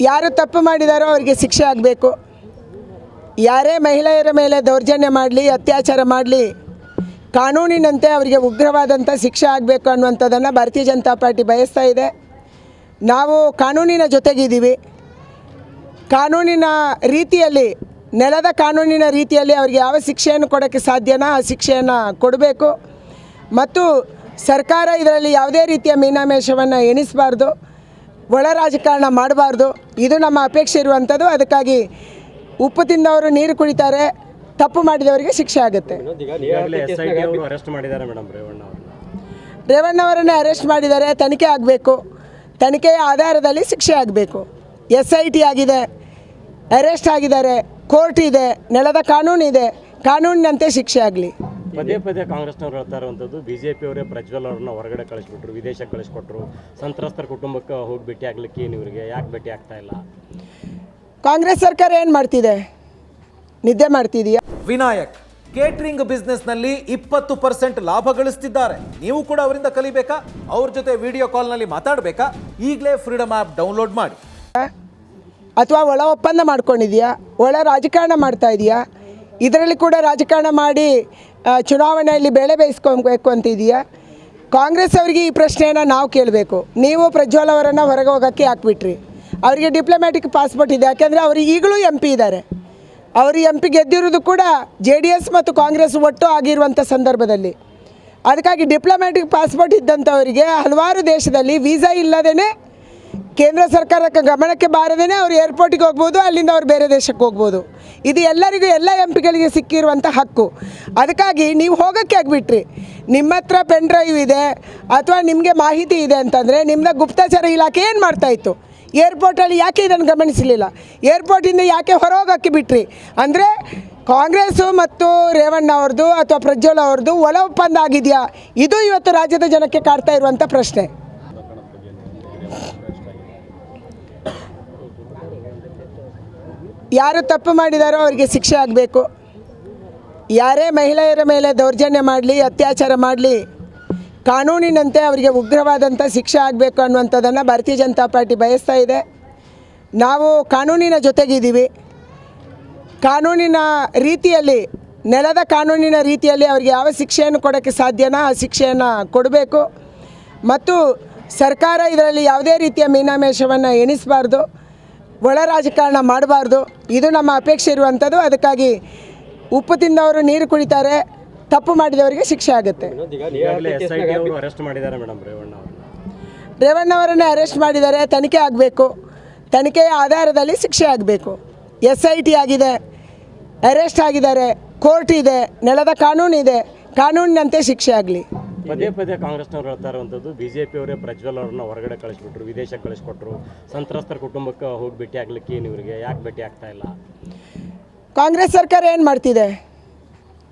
ಯಾರು ತಪ್ಪು ಮಾಡಿದಾರೋ ಅವರಿಗೆ ಶಿಕ್ಷೆ ಆಗಬೇಕು. ಯಾರೇ ಮಹಿಳೆಯರ ಮೇಲೆ ದೌರ್ಜನ್ಯ ಮಾಡಲಿ, ಅತ್ಯಾಚಾರ ಮಾಡಲಿ, ಕಾನೂನಿನಂತೆ ಅವರಿಗೆ ಉಗ್ರವಾದಂಥ ಶಿಕ್ಷೆ ಆಗಬೇಕು ಅನ್ನುವಂಥದ್ದನ್ನು ಭಾರತೀಯ ಜನತಾ ಪಾರ್ಟಿ ಬಯಸ್ತಾ ಇದೆ. ನಾವು ಕಾನೂನಿನ ಜೊತೆಗಿದ್ದೀವಿ. ಕಾನೂನಿನ ರೀತಿಯಲ್ಲಿ, ನೆಲದ ಕಾನೂನಿನ ರೀತಿಯಲ್ಲಿ ಅವರಿಗೆ ಯಾವ ಶಿಕ್ಷೆಯನ್ನು ಕೊಡೋಕ್ಕೆ ಸಾಧ್ಯನೋ ಆ ಶಿಕ್ಷೆಯನ್ನು ಕೊಡಬೇಕು. ಮತ್ತು ಸರ್ಕಾರ ಇದರಲ್ಲಿ ಯಾವುದೇ ರೀತಿಯ ಮೀನಾಮೇಷವನ್ನು ಎಣಿಸಬಾರ್ದು. ಒಳ ರಾಜಕಾರಣ ಮಾಡಬಾರ್ದು. ಇದು ನಮ್ಮ ಅಪೇಕ್ಷೆ ಇರುವಂಥದ್ದು ಅದಕ್ಕಾಗಿ ಉಪ್ಪು ತಿಂದವರು ನೀರು ಕುಡಿತಾರೆ. ತಪ್ಪು ಮಾಡಿದವರಿಗೆ ಶಿಕ್ಷೆ ಆಗುತ್ತೆ. ರೇವಣ್ಣವರನ್ನೇ ಅರೆಸ್ಟ್ ಮಾಡಿದ್ದಾರೆ ತನಿಖೆ ಆಗಬೇಕು. ತನಿಖೆಯ ಆಧಾರದಲ್ಲಿ ಶಿಕ್ಷೆ ಆಗಬೇಕು. ಎಸ್ ಐ ಟಿ ಆಗಿದೆ. ಅರೆಸ್ಟ್ ಆಗಿದ್ದಾರೆ. ಕೋರ್ಟ್ ಇದೆ. ನೆಲದ ಕಾನೂನಿದೆ ಕಾನೂನಿನಂತೆ ಶಿಕ್ಷೆ ಆಗಲಿ. ಪದೇ ಪದೇ ಕಾಂಗ್ರೆಸ್ನವ್ರು ಹೇಳ್ತಾ ಇರುವಂಥದ್ದು ಬಿ ಜೆ ಅವರೇ ಪ್ರಜ್ವಲ್ ಅವ್ರನ್ನ ಹೊರಗಡೆ ಕಳಿಸ್ಬಿಟ್ರು ವಿದೇಶಕ್ಕೆ ಕಳಿಸ್ಕೊಟ್ರು. ಸಂತ್ರಸ್ತರ ಕುಟುಂಬಕ್ಕೆ ಹೋಗಿ ಭೇಟಿ ಆಗ್ಲಿಕ್ಕೆ ಏನು ಇವರಿಗೆ? ಯಾಕೆ ಭೇಟಿ ಆಗ್ತಾ ಇಲ್ಲ? ಕಾಂಗ್ರೆಸ್ ಸರ್ಕಾರ ಏನು ಮಾಡ್ತಿದೆ? ನಿದ್ದೆ ಮಾಡ್ತಿದೀಯಾ? ವಿನಾಯಕ್ ಕೇಟ್ರಿಂಗ್ ಬಿಸ್ನೆಸ್ನಲ್ಲಿ ಇಪ್ಪತ್ತು ಪರ್ಸೆಂಟ್ ಲಾಭ ಗಳಿಸ್ತಿದ್ದಾರೆ. ನೀವು ಕೂಡ ಅವರಿಂದ ಕಲಿಬೇಕಾ? ಅವ್ರ ಜೊತೆ ವಿಡಿಯೋ ಕಾಲ್ನಲ್ಲಿ ಮಾತಾಡಬೇಕಾ? ಈಗಲೇ ಫ್ರೀಡಮ್ ಆ್ಯಪ್ ಡೌನ್ಲೋಡ್ ಮಾಡಿ. ಅಥವಾ ಒಳ ಒಪ್ಪಂದ ಮಾಡ್ಕೊಂಡಿದೀಯಾ? ಒಳ ರಾಜಕಾರಣ ಮಾಡ್ತಾ ಇದೀಯಾ? ಇದರಲ್ಲಿ ಕೂಡ ರಾಜಕಾರಣ ಮಾಡಿ ಚುನಾವಣೆಯಲ್ಲಿ ಬೆಳೆ ಬೇಯಿಸ್ಕೊಬೇಕು ಅಂತಿದೆಯಾ? ಕಾಂಗ್ರೆಸ್ ಅವರಿಗೆ ಈ ಪ್ರಶ್ನೆಯನ್ನು ನಾವು ಕೇಳಬೇಕು. ನೀವು ಪ್ರಜ್ವಲ್ ಅವರನ್ನು ಹೊರಗೆ ಹೋಗೋಕ್ಕೆ ಹಾಕ್ಬಿಟ್ರಿ ಅವರಿಗೆ ಡಿಪ್ಲೊಮ್ಯಾಟಿಕ್ ಪಾಸ್ಪೋರ್ಟ್ ಇದೆ, ಯಾಕೆಂದರೆ ಅವರು ಈಗಲೂ ಎಂ ಪಿ ಇದ್ದಾರೆ ಅವರು ಎಂ ಪಿ ಗೆದ್ದಿರೋದು ಕೂಡ ಜೆ ಡಿ ಎಸ್ ಮತ್ತು ಕಾಂಗ್ರೆಸ್ ಒಟ್ಟು ಆಗಿರುವಂಥ ಸಂದರ್ಭದಲ್ಲಿ. ಅದಕ್ಕಾಗಿ ಡಿಪ್ಲೊಮ್ಯಾಟಿಕ್ ಪಾಸ್ಪೋರ್ಟ್ ಇದ್ದಂಥವರಿಗೆ ಹಲವಾರು ದೇಶದಲ್ಲಿ ವೀಸಾ ಇಲ್ಲದೇ ಕೇಂದ್ರ ಸರ್ಕಾರಕ್ಕೆ ಗಮನಕ್ಕೆ ಬಾರದೇ ಅವ್ರು ಏರ್ಪೋರ್ಟಿಗೆ ಹೋಗ್ಬೋದು, ಅಲ್ಲಿಂದ ಅವ್ರು ಬೇರೆ ದೇಶಕ್ಕೆ ಹೋಗ್ಬೋದು. ಇದು ಎಲ್ಲರಿಗೂ, ಎಲ್ಲ ಎಂ ಪಿಗಳಿಗೆ ಸಿಕ್ಕಿರುವಂಥ ಹಕ್ಕು. ಅದಕ್ಕಾಗಿ ನೀವು ಹೋಗೋಕ್ಕೆ ಆಗಿಬಿಟ್ರಿ. ನಿಮ್ಮ ಹತ್ರ ಪೆನ್ ಡ್ರೈವ್ ಇದೆ, ಅಥವಾ ನಿಮಗೆ ಮಾಹಿತಿ ಇದೆ ಅಂತಂದರೆ ನಿಮ್ಮದ ಗುಪ್ತಚರ ಇಲಾಖೆ ಏನು ಮಾಡ್ತಾಯಿತ್ತು ಏರ್ಪೋರ್ಟಲ್ಲಿ ಯಾಕೆ ಇದನ್ನು ಗಮನಿಸಲಿಲ್ಲ? ಏರ್ಪೋರ್ಟಿಂದ ಯಾಕೆ ಹೊರಗೋಗಕ್ಕೆ ಬಿಟ್ರಿ? ಅಂದರೆ ಕಾಂಗ್ರೆಸ್ಸು ಮತ್ತು ರೇವಣ್ಣ ಅವ್ರದ್ದು ಅಥವಾ ಪ್ರಜ್ವಲ್ ಅವ್ರದ್ದು ಒಳ ಒಪ್ಪಂದ ಆಗಿದೆಯಾ? ಇದು ಇವತ್ತು ರಾಜ್ಯದ ಜನಕ್ಕೆ ಕಾಡ್ತಾ ಇರುವಂಥ ಪ್ರಶ್ನೆ. ಯಾರು ತಪ್ಪು ಮಾಡಿದಾರೋ ಅವರಿಗೆ ಶಿಕ್ಷೆ ಆಗಬೇಕು. ಯಾರೇ ಮಹಿಳೆಯರ ಮೇಲೆ ದೌರ್ಜನ್ಯ ಮಾಡಲಿ, ಅತ್ಯಾಚಾರ ಮಾಡಲಿ, ಕಾನೂನಿನಂತೆ ಅವರಿಗೆ ಉಗ್ರವಾದಂಥ ಶಿಕ್ಷೆ ಆಗಬೇಕು ಅನ್ನುವಂಥದ್ದನ್ನು ಭಾರತೀಯ ಜನತಾ ಪಾರ್ಟಿ ಬಯಸ್ತಾ ಇದೆ. ನಾವು ಕಾನೂನಿನ ಜೊತೆಗಿದ್ದೀವಿ. ಕಾನೂನಿನ ರೀತಿಯಲ್ಲಿ, ನೆಲದ ಕಾನೂನಿನ ರೀತಿಯಲ್ಲಿ ಅವರಿಗೆ ಯಾವ ಶಿಕ್ಷೆಯನ್ನು ಕೊಡೋಕ್ಕೆ ಸಾಧ್ಯನೋ ಆ ಶಿಕ್ಷೆಯನ್ನು ಕೊಡಬೇಕು. ಮತ್ತು ಸರ್ಕಾರ ಇದರಲ್ಲಿ ಯಾವುದೇ ರೀತಿಯ ಮೀನಾಮೇಷವನ್ನು ಎಣಿಸಬಾರ್ದು. ಒಳ ರಾಜಕಾರಣ ಮಾಡಬಾರ್ದು. ಇದು ನಮ್ಮ ಅಪೇಕ್ಷೆ ಇರುವಂಥದ್ದು. ಅದಕ್ಕಾಗಿ ಉಪ್ಪು ತಿಂದವರು ನೀರು ಕುಡಿತಾರೆ ತಪ್ಪು ಮಾಡಿದವರಿಗೆ ಶಿಕ್ಷೆ ಆಗುತ್ತೆ. ರೇವಣ್ಣವರನ್ನು ಮಾಡಿದ್ದಾರೆ ಅರೆಸ್ಟ್ ಮಾಡಿದ್ದಾರೆ ತನಿಖೆ ಆಗಬೇಕು. ತನಿಖೆಯ ಆಧಾರದಲ್ಲಿ ಶಿಕ್ಷೆ ಆಗಬೇಕು. ಎಸ್ ಐ ಟಿ ಆಗಿದೆ ಅರೆಸ್ಟ್ ಆಗಿದ್ದಾರೆ ಕೋರ್ಟ್ ಇದೆ ನೆಲದ ಕಾನೂನು ಇದೆ. ಕಾನೂನಿನಂತೆ ಶಿಕ್ಷೆ ಆಗಲಿ. ಪದೇ ಪದೇ ಕಾಂಗ್ರೆಸ್ನವ್ರು ಹೇಳ್ತಾ ಇರುವಂಥದ್ದು ಬಿ ಜೆ ಅವರೇ ಪ್ರಜ್ವಲ್ ಅವ್ರನ್ನ ಹೊರಗಡೆ ಕಳಿಸ್ಬಿಟ್ರು ವಿದೇಶಕ್ಕೆ ಕಳಿಸ್ಕೊಟ್ರು ಸಂತ್ರಸ್ತರ ಕುಟುಂಬಕ್ಕೆ ಹೋಗಿ ಭೇಟಿ ಆಗ್ಲಿಕ್ಕೆ ಏನು ಇವರಿಗೆ? ಯಾಕೆ ಭೇಟಿ ಆಗ್ತಾ ಇಲ್ಲ? ಕಾಂಗ್ರೆಸ್ ಸರ್ಕಾರ ಏನು ಮಾಡ್ತಿದೆ?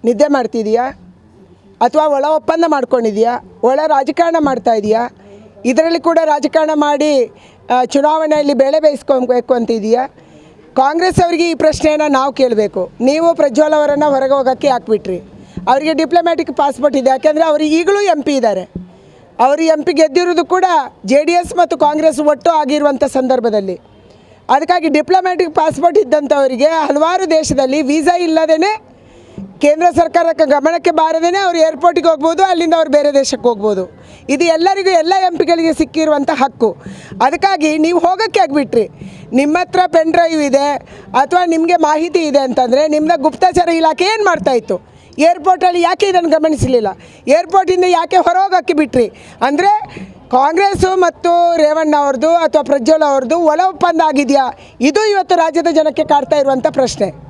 ನಿದ್ದೆ ಮಾಡ್ತಿದೆಯಾ? ಅಥವಾ ಒಳ ಒಪ್ಪಂದ ಮಾಡ್ಕೊಂಡಿದೆಯಾ? ಒಳ ರಾಜಕಾರಣ ಮಾಡ್ತಾ ಇದೆಯಾ? ಇದರಲ್ಲಿ ಕೂಡ ರಾಜಕಾರಣ ಮಾಡಿ ಚುನಾವಣೆಯಲ್ಲಿ ಬೆಳೆ ಬೇಯಿಸ್ಕೊಬೇಕು ಅಂತಿದೆಯಾ? ಕಾಂಗ್ರೆಸ್ ಅವರಿಗೆ ಈ ಪ್ರಶ್ನೆಯನ್ನು ನಾವು ಕೇಳಬೇಕು. ನೀವು ಪ್ರಜ್ವಲ್ ಅವರನ್ನು ಹೊರಗೆ ಹೋಗೋಕ್ಕೆ ಹಾಕ್ಬಿಟ್ರಿ ಅವರಿಗೆ ಡಿಪ್ಲೊಮ್ಯಾಟಿಕ್ ಪಾಸ್ಪೋರ್ಟ್ ಇದೆ. ಯಾಕೆಂದರೆ ಅವರು ಈಗಲೂ ಎಂ ಪಿ ಇದ್ದಾರೆ. ಅವರು ಎಂ ಪಿ ಗೆದ್ದಿರೋದು ಕೂಡ ಜೆ ಡಿ ಎಸ್ ಮತ್ತು ಕಾಂಗ್ರೆಸ್ ಒಟ್ಟು ಆಗಿರುವಂಥ ಸಂದರ್ಭದಲ್ಲಿ. ಅದಕ್ಕಾಗಿ ಡಿಪ್ಲೊಮ್ಯಾಟಿಕ್ ಪಾಸ್ಪೋರ್ಟ್ ಇದ್ದಂಥವರಿಗೆ ಹಲವಾರು ದೇಶದಲ್ಲಿ ವೀಸಾ ಇಲ್ಲದೇ ಕೇಂದ್ರ ಸರ್ಕಾರಕ್ಕೆ ಗಮನಕ್ಕೆ ಬಾರದೇ ಅವರು ಏರ್ಪೋರ್ಟಿಗೆ ಹೋಗ್ಬೋದು, ಅಲ್ಲಿಂದ ಅವರು ಬೇರೆ ದೇಶಕ್ಕೆ ಹೋಗ್ಬೋದು. ಇದು ಎಲ್ಲರಿಗೂ, ಎಲ್ಲ ಎಂ ಪಿಗಳಿಗೆ ಸಿಕ್ಕಿರುವಂಥ ಹಕ್ಕು. ಅದಕ್ಕಾಗಿ ನೀವು ಹೋಗೋಕ್ಕೆ ಆಗಿಬಿಟ್ರಿ. ನಿಮ್ಮ ಹತ್ರ ಪೆನ್ ಡ್ರೈವ್ ಇದೆ, ಅಥವಾ ನಿಮಗೆ ಮಾಹಿತಿ ಇದೆ ಅಂತಂದರೆ ನಿಮ್ಮದ ಗುಪ್ತಚರ ಇಲಾಖೆ ಏನು ಮಾಡ್ತಾಯಿತ್ತು ಏರ್ಪೋರ್ಟಲ್ಲಿ ಯಾಕೆ ಇದನ್ನು ಗಮನಿಸಲಿಲ್ಲ? ಏರ್ಪೋರ್ಟಿಂದ ಯಾಕೆ ಹೊರಗೋಗಕ್ಕೆ ಬಿಟ್ರಿ? ಅಂದರೆ ಕಾಂಗ್ರೆಸ್ಸು ಮತ್ತು ರೇವಣ್ಣ ಅವ್ರದ್ದು ಅಥವಾ ಪ್ರಜ್ವಲ್ ಅವ್ರದ್ದು ಒಲ ಒಪ್ಪಂದ ಆಗಿದೆಯಾ ಇದು ಇವತ್ತು ರಾಜ್ಯದ ಜನಕ್ಕೆ ಕಾಡ್ತಾ ಇರುವಂಥ ಪ್ರಶ್ನೆ.